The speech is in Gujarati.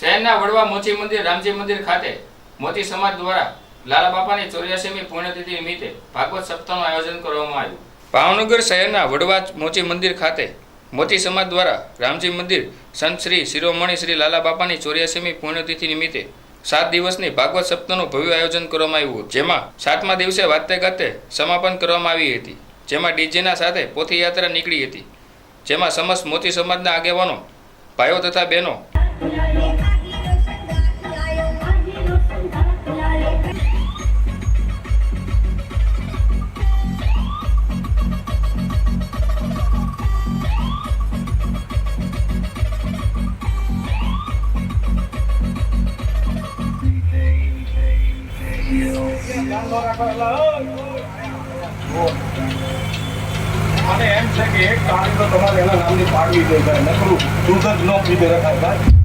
શહેરના વડવા મોચી મંદિર, રામજી મંદિર ખાતે મોતી સમાજ દ્વારા લાલા બાપાની ચોર્યાસીમી પુણ્યતિથિ નિમિત્તે ભાગવત સપ્તાહનું આયોજન કરવામાં આવ્યું. ભાવનગર શહેરના વડવા મોચી મંદિર ખાતે મોતી સમાજ દ્વારા રામજી મંદિર સંત શ્રી શિરોમણી શ્રી લાલા બાપાની ચોર્યાસીમી પુણ્યતિથિ નિમિત્તે સાત દિવસની ભાગવત સપ્તાહનું ભવ્ય આયોજન કરવામાં આવ્યું. જેમાં સાતમા દિવસે વાતે ગાતે સમાપન કરવામાં આવી હતી. જેમાં ડીજેના સાથે પોથીયાત્રા નીકળી હતી. જેમાં સમસ્ત મોતી સમાજના આગેવાનો, ભાઈઓ તથા બહેનો મને એમ છે કે એક તારીખ તો તમારે એના નામની પાડવી જોઈએ. નકરું દૂધ જ ન પીધે રખાય ભાઈ.